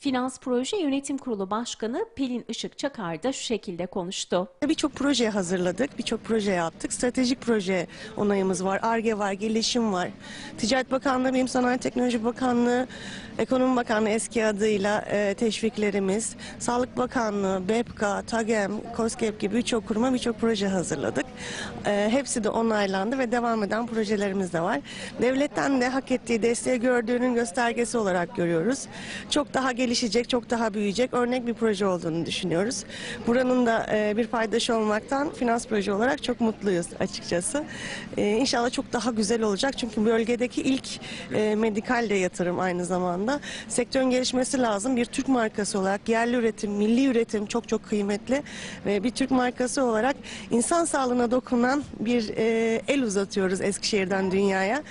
Finans Proje Yönetim Kurulu Başkanı Pelin Işık Çakar da şu şekilde konuştu. Birçok proje hazırladık, birçok proje yaptık. Stratejik proje onayımız var, ARGE var, gelişim var. Ticaret Bakanlığı, Bilim Sanayi Teknoloji Bakanlığı, Ekonomi Bakanlığı eski adıyla e, teşviklerimiz, Sağlık Bakanlığı, BEPKA, TAGEM, KOSGEB gibi birçok kuruma birçok proje hazırladık. E, hepsi de onaylandı ve devam eden projelerimiz de var. Devletten de hak ettiği desteği gördüğünün göstergesi olarak görüyoruz. Çok daha gelişecek, çok daha büyüyecek örnek bir proje olduğunu düşünüyoruz. Buranın da e, bir paydaşı olmaktan finans proje olarak çok mutluyuz açıkçası. E, inşallah çok daha güzel olacak çünkü bölgedeki ilk e, medikal de yatırım aynı zamanda. Sektörün gelişmesi lazım. Bir Türk markası olarak yerli üretim, milli üretim çok çok kıymetli ve bir Türk markası olarak insan sağlığına dokunan bir e, el uzatıyoruz Eskişehir'den dünyaya.